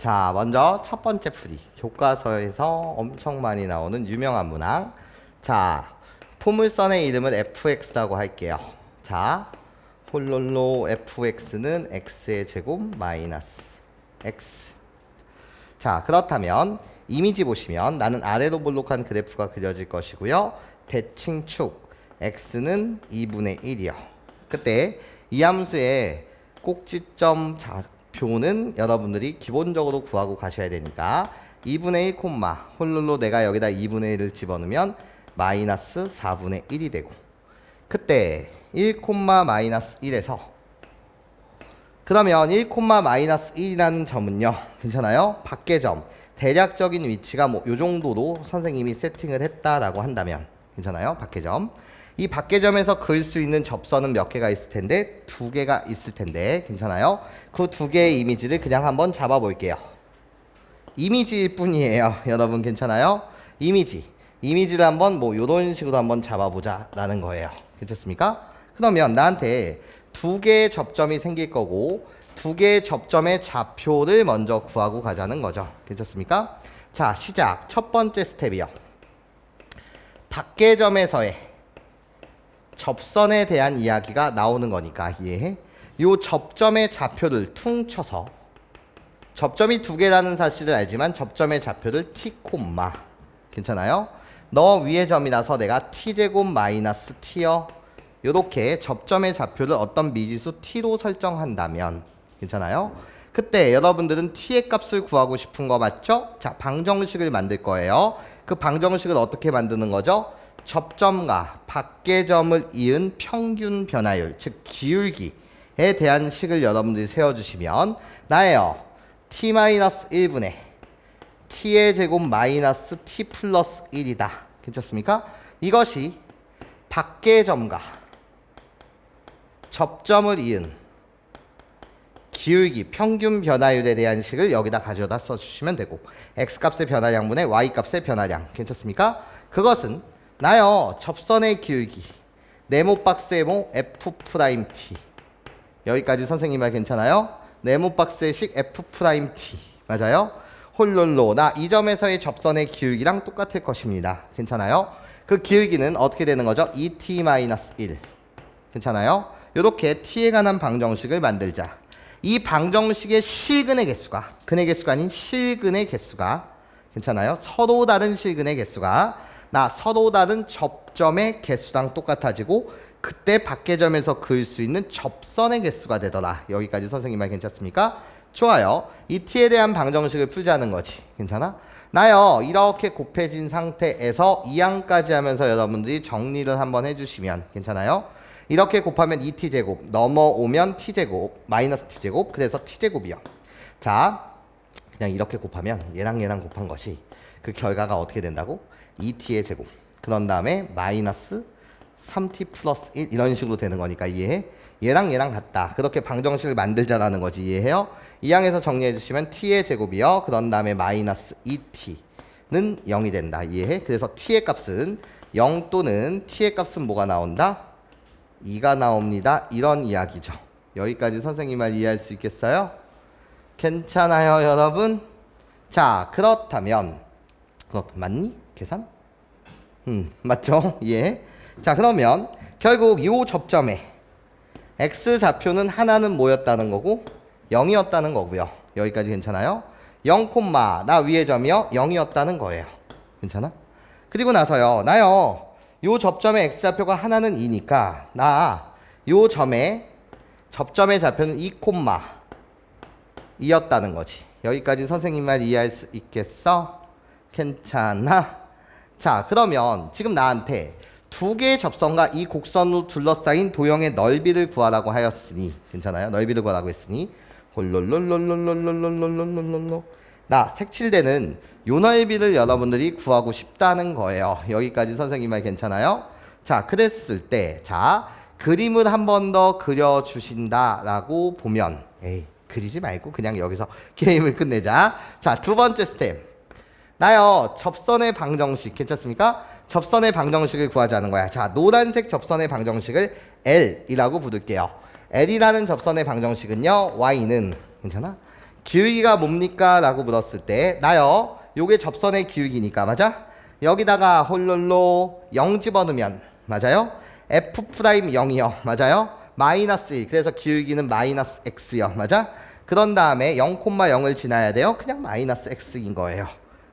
자, 먼저 첫 번째 풀이. 교과서에서 엄청 많이 나오는 유명한 문항. 자, 포물선의 이름을 fx라고 할게요. 자, 홀롤로 fx는 x의 제곱 마이너스 x. 자, 그렇다면 이미지 보시면 나는 아래로 볼록한 그래프가 그려질 것이고요. 대칭축 x는 2분의 1이요. 그때 이 함수의 꼭지점 좌 표는 여러분들이 기본적으로 구하고 가셔야 되니까 2분의 1 콤마 홀룰로 내가 여기다 2분의 1을 집어넣으면 마이너스 4분의 1이 되고 그때 1 콤마 마이너스 1에서 그러면 1 콤마 마이너스 1이라는 점은요 괜찮아요? 밖의 점 대략적인 위치가 뭐 요 정도로 선생님이 세팅을 했다라고 한다면 괜찮아요? 밖의 점. 이 밖의 점에서 그을 수 있는 접선은 몇 개가 있을 텐데 두 개가 있을 텐데 괜찮아요? 그 두 개의 이미지를 그냥 한번 잡아 볼게요. 이미지일 뿐이에요. 여러분 괜찮아요? 이미지. 이미지를 한번 뭐 요런 식으로 한번 잡아보자라는 거예요. 괜찮습니까? 그러면 나한테 두 개의 접점이 생길 거고 두 개의 접점의 좌표를 먼저 구하고 가자는 거죠. 괜찮습니까? 자, 시작. 첫 번째 스텝이요. 밖의 점에서의 접선에 대한 이야기가 나오는 거니까 이해해? 요 접점의 좌표를 퉁쳐서 접점이 두 개라는 사실을 알지만 접점의 좌표를 t 콤마 괜찮아요? 너 위의 점이라서 내가 t 제곱 마이너스 t요. 요렇게 접점의 좌표를 어떤 미지수 t로 설정한다면 괜찮아요? 그때 여러분들은 t의 값을 구하고 싶은 거 맞죠? 자, 방정식을 만들 거예요. 그 방정식을 어떻게 만드는 거죠? 접점과 밖의 점을 이은 평균 변화율, 즉 기울기에 대한 식을 여러분들이 세워주시면 나예요. t-1분의 t의 제곱 마이너스 t 플러스 1이다. 괜찮습니까? 이것이 밖의 점과 접점을 이은 기울기 평균 변화율에 대한 식을 여기다 가져다 써주시면 되고 x값의 변화량분의 y값의 변화량 괜찮습니까? 그것은 나요 접선의 기울기 네모 박스의 모 f 프라임 t 여기까지 선생님 말 괜찮아요? 네모 박스의 식 f 프라임 t 맞아요? 홀롤로 나 이 점에서의 접선의 기울기랑 똑같을 것입니다. 괜찮아요? 그 기울기는 어떻게 되는 거죠? 2t-1 괜찮아요? 이렇게 t에 관한 방정식을 만들자. 이 방정식의 실근의 개수가 근의 개수가 아닌 실근의 개수가 괜찮아요? 서로 다른 실근의 개수가 나 서로 다른 접점의 개수랑 똑같아지고 그때 밖의 점에서 그을 수 있는 접선의 개수가 되더라. 여기까지 선생님 말 괜찮습니까? 좋아요. 이 t에 대한 방정식을 풀자는 거지. 괜찮아? 나요. 이렇게 곱해진 상태에서 2항까지 하면서 여러분들이 정리를 한번 해주시면 괜찮아요? 이렇게 곱하면 2t제곱 넘어오면 t제곱 마이너스 t제곱 그래서 t제곱이요. 자 그냥 이렇게 곱하면 얘랑 얘랑 곱한 것이 그 결과가 어떻게 된다고? 2t의 제곱 그런 다음에 마이너스 3t 플러스 1 이런 식으로 되는 거니까 이해해? 얘랑 얘랑 같다. 그렇게 방정식을 만들자라는 거지 이해해요? 이 항에서 정리해 주시면 t의 제곱이요. 그런 다음에 마이너스 2t는 0이 된다. 이해해? 그래서 t의 값은 0 또는 t의 값은 뭐가 나온다? 2가 나옵니다. 이런 이야기죠. 여기까지 선생님 말 이해할 수 있겠어요? 괜찮아요, 여러분? 자, 그렇다면 어, 맞니? 계산? 음, 맞죠? 예. 자, 그러면 결국 요 접점에 x 좌표는 하나는 뭐였다는 거고 0이었다는 거고요. 여기까지 괜찮아요? 0, 나 위의 점이요 0이었다는 거예요. 괜찮아? 그리고 나서요. 나요. 요 접점의 x 좌표가 하나는 2니까 나 요 점의 접점의 좌표는 2, 2였다는 거지. 여기까지 선생님 말 이해할 수 있겠어? 괜찮아? 자, 그러면 지금 나한테 두 개의 접선과 이 곡선으로 둘러싸인 도형의 넓이를 구하라고 하였으니 괜찮아요? 넓이를 구하라고 했으니 홀롤롤롤롤롤롤롤롤롤롤롤 나 색칠되는 요 넓이를 여러분들이 구하고 싶다는 거예요. 여기까지 선생님 말 괜찮아요? 자, 그랬을 때, 자, 그림을 한 번 더 그려주신다라고 보면, 에이, 그리지 말고 그냥 여기서 게임을 끝내자. 자, 두 번째 스텝. 나요, 접선의 방정식 괜찮습니까? 접선의 방정식을 구하자는 거야. 자, 노란색 접선의 방정식을 L이라고 부를게요. L이라는 접선의 방정식은요, Y는 괜찮아? 기울기가 뭡니까? 라고 물었을 때 나요 요게 접선의 기울기니까 맞아? 여기다가 홀롤로 0 집어넣으면 맞아요? f 프라임 0이요 맞아요? 마이너스 1 그래서 기울기는 마이너스 x요 맞아? 그런 다음에 0,0을 지나야 돼요 그냥 마이너스 x인 거예요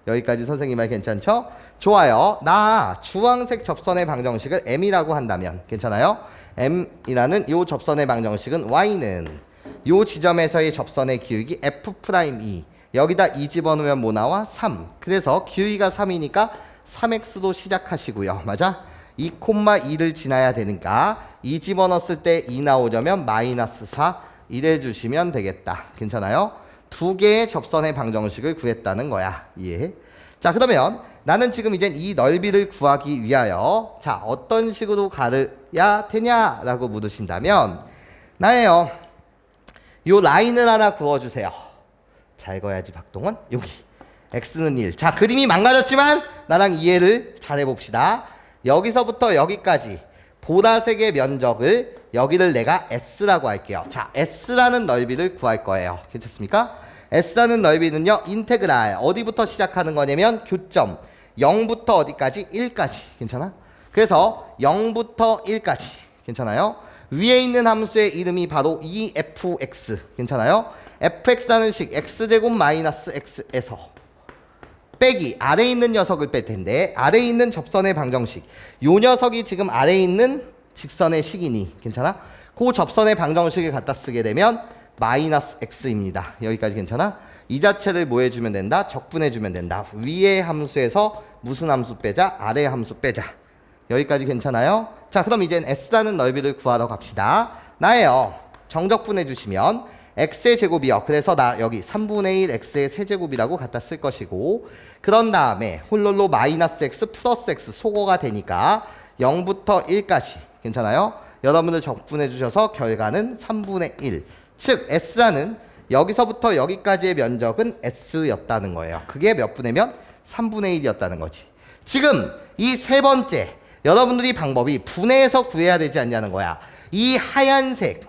여기까지 선생님 말 괜찮죠? 좋아요 나 주황색 접선의 방정식을 m이라고 한다면 괜찮아요? m이라는 요 접선의 방정식은 y는 요 지점에서의 접선의 기울기 f 프라임 2 여기다 2 집어넣으면 뭐 나와? 3 그래서 기울기가 3이니까 3x도 시작하시고요 맞아? 2,2를 지나야 되니까 2 집어넣었을 때 2 나오려면 마이너스 4 이래 주시면 되겠다 괜찮아요? 두 개의 접선의 방정식을 구했다는 거야 이해? 자 그러면 나는 지금 이제 이 넓이를 구하기 위하여 자 어떤 식으로 가야 되냐라고 물으신다면 나예요 요 라인을 하나 그어 주세요. 잘 그어야지 박동원. 여기 x는 1. 자 그림이 망가졌지만 나랑 이해를 잘 해 봅시다. 여기서부터 여기까지 보라색의 면적을 여기를 내가 s라고 할게요. 자 s라는 넓이를 구할 거예요. 괜찮습니까? s라는 넓이는요 인테그랄 어디부터 시작하는 거냐면 교점 0부터 어디까지 1까지 괜찮아? 그래서 0부터 1까지 괜찮아요? 위에 있는 함수의 이름이 바로 EFX 괜찮아요? fx라는 식 x제곱 마이너스 x에서 빼기 아래에 있는 녀석을 뺄 텐데 아래에 있는 접선의 방정식 요 녀석이 지금 아래에 있는 직선의 식이니 괜찮아? 그 접선의 방정식을 갖다 쓰게 되면 마이너스 x입니다 여기까지 괜찮아? 이 자체를 뭐 해주면 된다? 적분해주면 된다 위의 함수에서 무슨 함수 빼자? 아래 함수 빼자 여기까지 괜찮아요? 자, 그럼 이젠 S라는 넓이를 구하러 갑시다. 나예요. 정적분해 주시면 X의 제곱이요. 그래서 나 여기 3분의 1 X의 세제곱이라고 갖다 쓸 것이고 그런 다음에 홀롤로 마이너스 X 플러스 X 소거가 되니까 0부터 1까지 괜찮아요? 여러분들 적분해 주셔서 결과는 3분의 1. 즉 S라는 여기서부터 여기까지의 면적은 S였다는 거예요. 그게 몇 분의면 3분의 1이었다는 거지. 지금 이 세 번째 여러분들이 방법이 분해해서 구해야 되지 않냐는 거야. 이 하얀색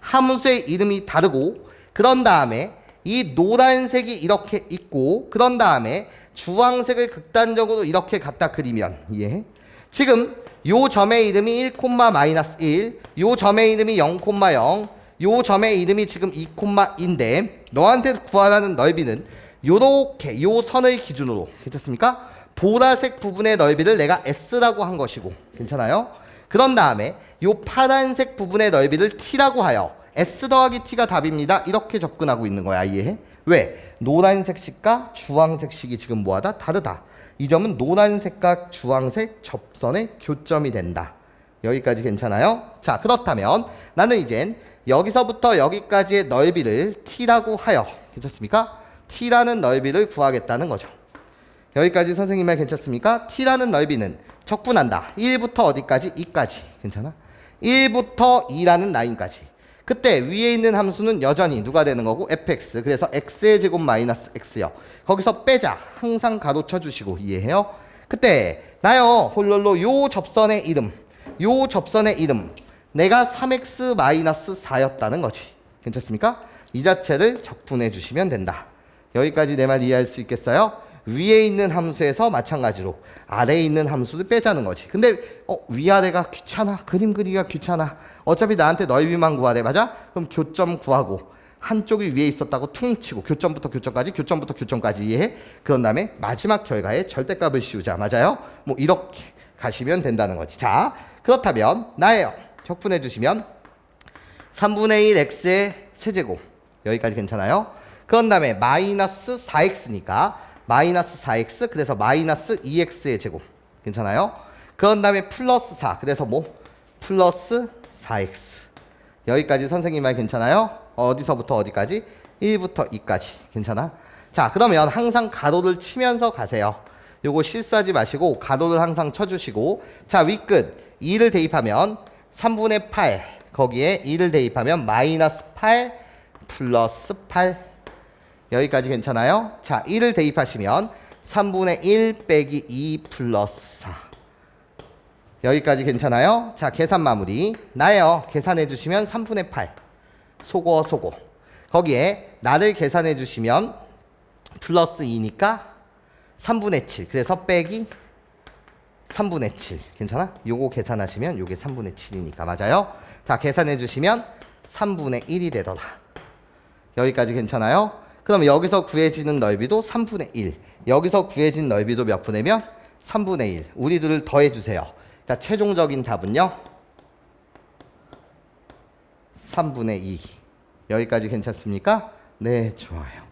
함수의 이름이 다르고 그런 다음에 이 노란색이 이렇게 있고 그런 다음에 주황색을 극단적으로 이렇게 갖다 그리면 이해? 지금 요 점의 이름이 1, 마이너스 1, 요 점의 이름이 0, 0, 요 점의 이름이 지금 2,인데 너한테 구하라는 넓이는 요렇게 요 선을 기준으로 괜찮습니까? 보라색 부분의 넓이를 내가 S라고 한 것이고 괜찮아요? 그런 다음에 이 파란색 부분의 넓이를 T라고 하여 S 더하기 T가 답입니다. 이렇게 접근하고 있는 거야. 이해해? 왜? 노란색 식과 주황색 식이 지금 뭐하다? 다르다. 이 점은 노란색과 주황색 접선의 교점이 된다. 여기까지 괜찮아요? 자, 그렇다면 나는 이젠 여기서부터 여기까지의 넓이를 T라고 하여 괜찮습니까? T라는 넓이를 구하겠다는 거죠. 여기까지 선생님 말 괜찮습니까? t라는 넓이는 적분한다. 1부터 어디까지? 2까지. 괜찮아? 1부터 2라는 라인까지. 그때 위에 있는 함수는 여전히 누가 되는 거고 fx. 그래서 x의 제곱 마이너스 x요. 거기서 빼자. 항상 가로 쳐 주시고 이해해요? 그때 나요 홀롤로 요 접선의 이름. 요 접선의 이름. 내가 3x 마이너스 4였다는 거지. 괜찮습니까? 이 자체를 적분해 주시면 된다. 여기까지 내 말 이해할 수 있겠어요? 위에 있는 함수에서 마찬가지로 아래에 있는 함수를 빼자는 거지. 근데 어, 위아래가 귀찮아. 그림 그리기가 귀찮아. 어차피 나한테 넓이만 구하래. 맞아? 그럼 교점 구하고 한쪽이 위에 있었다고 퉁 치고 교점부터 교점까지 교점부터 교점까지 이해해? 그런 다음에 마지막 결과에 절대값을 씌우자. 맞아요? 뭐 이렇게 가시면 된다는 거지. 자, 그렇다면 나예요. 적분해 주시면 3분의 1 x의 세제곱 여기까지 괜찮아요? 그런 다음에 마이너스 4x니까 마이너스 4x 그래서 마이너스 2x의 제곱. 괜찮아요? 그런 다음에 플러스 4 그래서 뭐? 플러스 4x 여기까지 선생님 말 괜찮아요? 어디서부터 어디까지? 1부터 2까지. 괜찮아? 자 그러면 항상 가로를 치면서 가세요. 요거 실수하지 마시고 가로를 항상 쳐주시고. 자 윗끝. 2를 대입하면 3분의 8 거기에 2를 대입하면 마이너스 8 플러스 8 여기까지 괜찮아요? 자, 1을 대입하시면 3분의 1 빼기 2 플러스 4. 여기까지 괜찮아요? 자, 계산 마무리. 나예요. 계산해 주시면 3분의 8. 소거, 소거. 거기에 나를 계산해 주시면 플러스 2니까 3분의 7. 그래서 빼기 3분의 7. 괜찮아? 요거 계산하시면 요게 3분의 7이니까 맞아요? 자, 계산해 주시면 3분의 1이 되더라. 여기까지 괜찮아요? 그럼 여기서 구해지는 넓이도 3분의 1. 여기서 구해진 넓이도 몇 분의면? 3분의 1. 우리들을 더해 주세요. 그러니까 최종적인 답은요. 3분의 2. 여기까지 괜찮습니까? 네, 좋아요.